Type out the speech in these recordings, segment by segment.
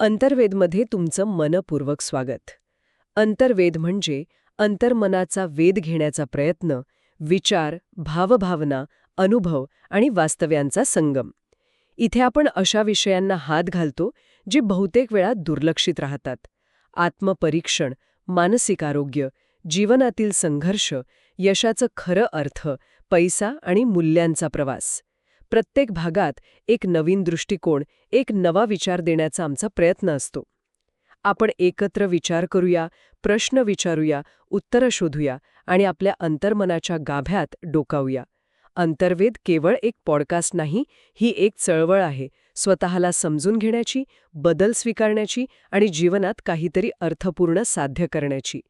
अंतर्वेदमध्ये तुमचं मनपूर्वक स्वागत. अंतर्वेद म्हणजे अंतर्मनाचा वेध घेण्याचा प्रयत्न विचार भावभावना अनुभव आणि वास्तव्यांचा संगम. इथे आपण अशा विषयांना हात घालतो जे बहुतेक वेळा दुर्लक्षित राहतात. आत्मपरीक्षण मानसिक आरोग्य जीवनातील संघर्ष यशाचं खरं अर्थ पैसा आणि मूल्यांचा प्रवास. प्रत्येक भागात एक नवीन दृष्टिकोन एक नवा विचार देण्याचा आमचा प्रयत्न असतो. आपण एकत्र विचार करूया प्रश्न विचारूया उत्तरं शोधूया आणि आपल्या अंतर्मनाच्या गाभ्यात डोकावूया. अंतर्वेद केवळ एक पॉडकास्ट नाही ही एक चळवळ आहे. स्वतःला समजून घेण्याची बदल स्वीकारण्याची आणि जीवनात काहीतरी अर्थपूर्ण साध्य करण्याची.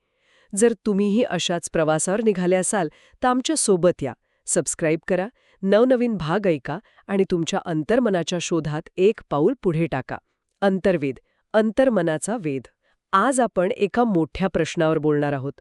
जर तुम्हीही अशाच प्रवासावर निघाले असाल तर आमच्यासोबत या. सबस्क्राईब करा नवनवीन भाग ऐका आणि तुमच्या अंतर्मनाच्या शोधात एक पाऊल पुढे टाका. अंतर्वेद अंतर्मनाचा वेद आज आपण एका मोठ्या प्रश्नावर बोलणार आहोत.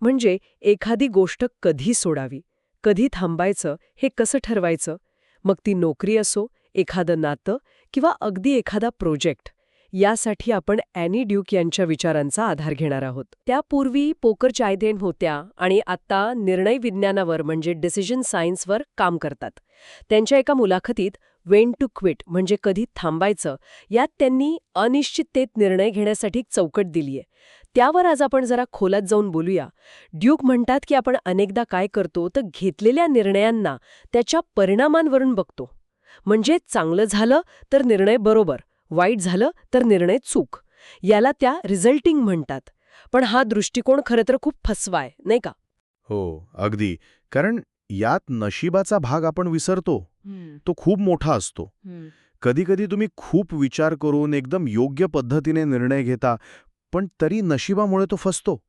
म्हणजे एखादी गोष्ट कधी सोडावी? कधी थांबायचं? हे कसं ठरवायचं? मग ती नोकरी असो एखादं नातं किंवा अगदी एखादा प्रोजेक्ट. यासाठी आपण ॲनी ड्यूक यांच्या विचारांचा आधार घेणार आहोत. त्यापूर्वी पोकर चायदेन होत्या आणि आता निर्णय विज्ञानावर म्हणजे डिसिजन सायन्सवर काम करतात. त्यांच्या एका मुलाखतीत वेन टू क्विट म्हणजे कधी थांबायचं यात त्यांनी अनिश्चिततेत निर्णय घेण्यासाठी चौकट दिलीय. त्यावर आज आपण जरा खोलात जाऊन बोलूया. ड्यूक म्हणतात की आपण अनेकदा काय करतो तर घेतलेल्या निर्णयांना त्याच्या परिणामांवरून बघतो. म्हणजे चांगलं झालं तर निर्णय बरोबर. वाईट झालं तर निर्णय चूक. याला त्या रिझल्टिंग म्हणतात. पण हा दृष्टिकोन खरं तर खूप फसवाय नाही का? हो अगदी. कारण यात नशिबाचा भाग आपण विसरतो. तो खूप मोठा असतो. कधीकधी तुम्ही खूप विचार करून एकदम योग्य पद्धतीने निर्णय घेता पण तरी नशिबामुळे तो फसतो.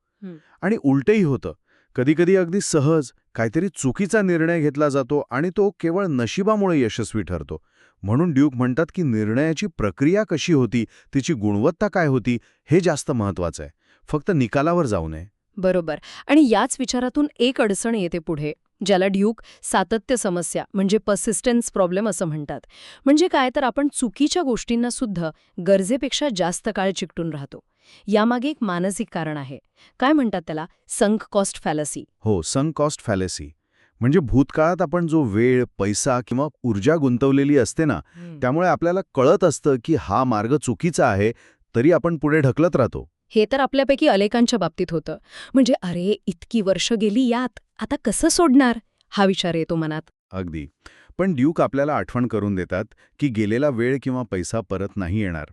आणि उलटही होतं. कधीकधी अगदी सहज काहीतरी चुकीचा निर्णय घेतला जातो आणि तो केवळ नशिबामुळे यशस्वी ठरतो. म्हणून ड्यूक म्हणतात की निर्णयाची प्रक्रिया कशी होती तिची गुणवत्ता काय होती हे जास्त महत्वाचं आहे. फक्त निकालावर जाऊ नये. बरोबर. आणि याच विचारातून एक अडचण येते पुढे ज्याला ड्यूक सातत्य समस्या म्हणजे पर्सिस्टन्स प्रॉब्लेम असं म्हणतात. म्हणजे काय तर आपण चुकीच्या गोष्टींना सुद्धा गरजेपेक्षा जास्त काळ चिकटून राहतो. यामागे एक मानसिक कारण आहे. काय म्हणतात त्याला? संक कॉस्ट फॅलसी हो सं कॉस्ट फॅलेसी म्हणजे भूतकाळात आपण जो वेळ पैसा किंवा ऊर्जा गुंतवलेली असते ना त्यामुळे आपल्याला कळत असतं की हा मार्ग चुकीचा आहे तरी आपण पुढे ढकलत राहतो. हे तर आपल्यापैकी अनेकांच्या बाबतीत होतं. म्हणजे अरे इतकी वर्ष गेली यात आता कसं सोडणार? हा विचार येतो मनात. अगदी. पण ड्यूक आपल्याला आठवण करून देतात की गेलेला वेळ किंवा पैसा परत नाही येणार.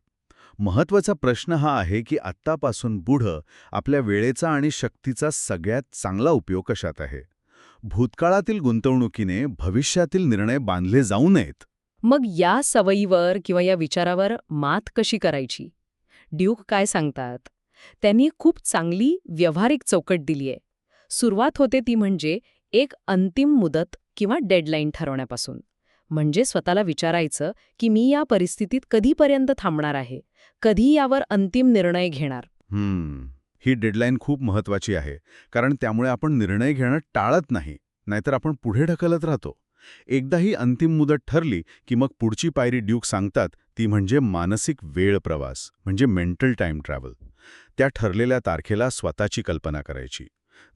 महत्त्वाचा प्रश्न हा आहे की आत्तापासून पुढं आपल्या वेळेचा आणि शक्तीचा सगळ्यात चांगला उपयोग कशात आहे? भूतकाळातील गुंतवणुकीने भविष्यातील निर्णय बांधले जाऊ नयेत. मग या सवयीवर किंवा या विचारावर मात कशी करायची? ड्यूक काय सांगतात? त्यांनी खूप चांगली व्यवहारिक चौकट दिलीय सुरुवात होते ती म्हणजे एक अंतिम मुदत किंवा डेडलाईन ठरवण्यापासून. म्हणजे स्वतःला विचारायचं की मी या परिस्थितीत कधीपर्यंत थांबणार आहे? कधी यावर अंतिम निर्णय घेणार? हम्म. ही डेडलाईन खूप महत्वाची आहे. कारण त्यामुळे आपण निर्णय घेणं टाळत नाही नाहीतर आपण पुढे ढकलत राहतो. एकदा ही अंतिम मुदत ठरली की मग पुढची पायरी ड्यूक सांगतात ती म्हणजे मानसिक वेळ प्रवास म्हणजे मेंटल टाईम ट्रॅव्हल. त्या ठरलेल्या तारखेला स्वतःची कल्पना करायची.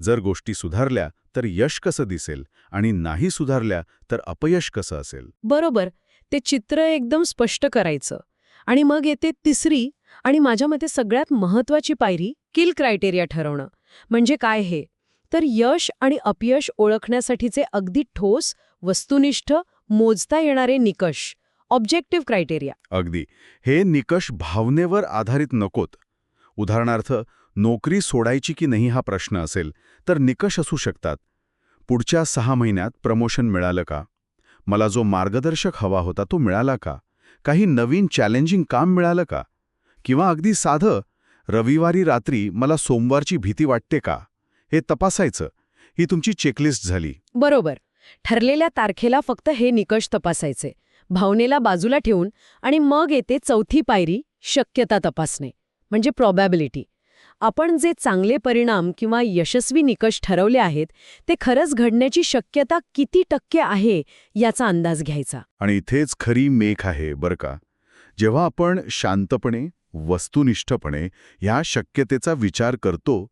जर गोष्टी सुधारल्या तर यश कसं दिसेल? आणि नाही सुधारल्या तर अपयश कसं असेल? बरोबर. ते चित्र एकदम स्पष्ट करायचं. आणि मग येते तिसरी आणि माझ्या मते सगळ्यात महत्वाची पायरी किल क्रायटेरिया ठरवणं. म्हणजे काय हे? तर यश आणि अपयश ओळखण्यासाठीचे अगदी ठोस वस्तुनिष्ठ मोजता येणारे निकष. Objective criteria. अगदी. हे निकष भावनेवर आधारित नकोत. उदाहरणार्थ नोकरी सोडायची की नाही हा प्रश्न असेल तर निकष असू शकतात. पुढच्या सहा महिन्यात प्रमोशन मिळालं का? मला जो मार्गदर्शक हवा होता तो मिळाला का? काही नवीन चॅलेंजिंग काम मिळालं का? किंवा अगदी साधं रविवारी रात्री मला सोमवारची भीती वाटते का? हे तपासायचं. ही तुमची चेकलिस्ट झाली. बरोबर. ठरलेल्या तारखेला फक्त हे निकष तपासायचे. भावनेला बाजूला ठेवून आणि मग येते चौथी पायरी शक्यता तपासणे म्हणजे प्रॉबॅबिलिटी आपण जे चांगले परिणाम किंवा यशस्वी निकष ठरवले आहेत ते खरंच घडण्याची शक्यता किती टक्के आहे याचा अंदाज घ्यायचा. आणि इथेच खरी मेख आहे बरं का. जेव्हा आपण शांतपणे वस्तुनिष्ठपणे ह्या शक्यतेचा विचार करतो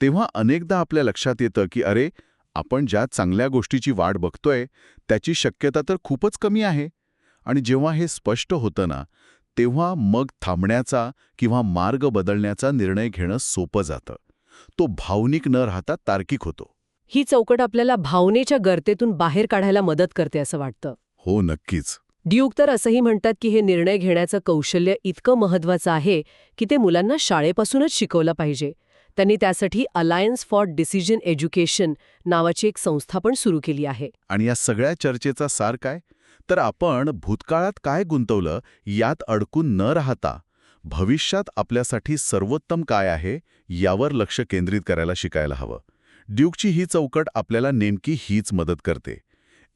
तेव्हा अनेकदा आपल्या लक्षात येतं की अरे आपण ज्या चांगल्या गोष्टीची वाट बघतोय त्याची शक्यता तर खूपच कमी आहे. आणि जेव्हा हे स्पष्ट होतं ना तेव्हा मग थांबण्याचा किंवा मार्ग बदलण्याचा निर्णय घेणं सोपं जातं. तो भावनिक न राहता तार्किक होतो. ही चौकट आपल्याला भावनेच्या गर्तेतून बाहेर काढायला मदत करते असं वाटतं. हो नक्कीच. ड्यूक तर असंही म्हणतात की हे निर्णय घेण्याचं कौशल्य इतकं महत्वाचं आहे की ते मुलांना शाळेपासूनच शिकवलं पाहिजे. त्यांनी त्यासाठी अलायन्स फॉर डिसिजन एज्युकेशन नावाची एक संस्था पण सुरू केली आहे. आणि या सगळ्या चर्चेचा सार काय? तर आपण भूतकाळात काय गुंतवलं यात अडकून न राहता भविष्यात आपल्यासाठी सर्वोत्तम काय आहे यावर लक्ष केंद्रित करायला शिकायला हवं. ड्यूकची ही चौकट आपल्याला नेमकी हीच मदत करते.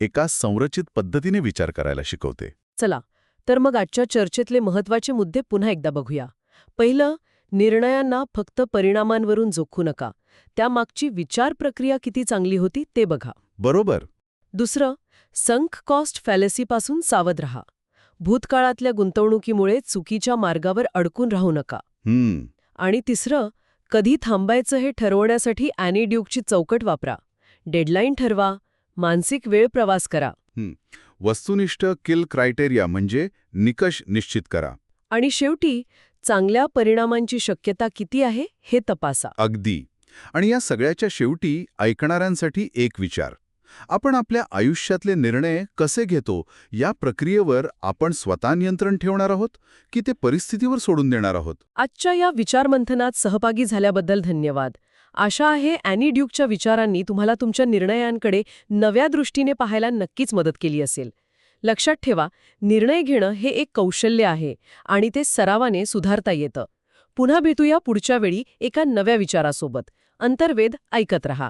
एका संरचित पद्धतीने विचार करायला शिकवते. चला तर मग आजच्या चर्चेतले महत्त्वाचे मुद्दे पुन्हा एकदा बघूया. पहिलं निर्णयांना फक्त परिणामांवरून जोखू नका. त्यामागची विचार प्रक्रिया किती चांगली होती ते बघा. बरोबर. दुसरं संक कॉस्ट फॅलसीपासून सावध रहा. भूतकाळातल्या गुंतवणुकीमुळे चुकीच्या मार्गावर अडकून राहू नका. आणि तिसरं कधी थांबायचं हे ठरवण्यासाठी ॲनी ड्यूकची चौकट वापरा. डेडलाईन ठरवा. मानसिक वेळ प्रवास करा. वस्तुनिष्ठ किल क्रायटेरिया म्हणजे निकष निश्चित करा. आणि शेवटी चांगल्या परिणामांची शक्यता किती आहे हे तपासा. अगदी. आणि या सगळ्याच्या शेवटी ऐकणाऱ्यांसाठी एक विचार. आपण आपल्या आयुष्यातले निर्णय कसे घेतो या प्रक्रियेवर आपण स्वतः नियंत्रण ठेवणार आहोत की ते परिस्थितीवर सोडून देणार आहोत? आजच्या या विचारमंथनात सहभागी झाल्याबद्दल धन्यवाद. आशा आहे अॅनी ड्यूकच्या विचारांनी तुम्हाला तुमच्या निर्णयांकडे नव्या दृष्टीने पाहायला नक्कीच मदत केली असेल. लक्षात ठेवा निर्णय घेणं हे एक कौशल्य आहे आणि ते सरावाने सुधारता येतं. पुन्हा भेटूया पुढच्या वेळी एका नव्या विचारासोबत. अंतर्वेद ऐकत रहा.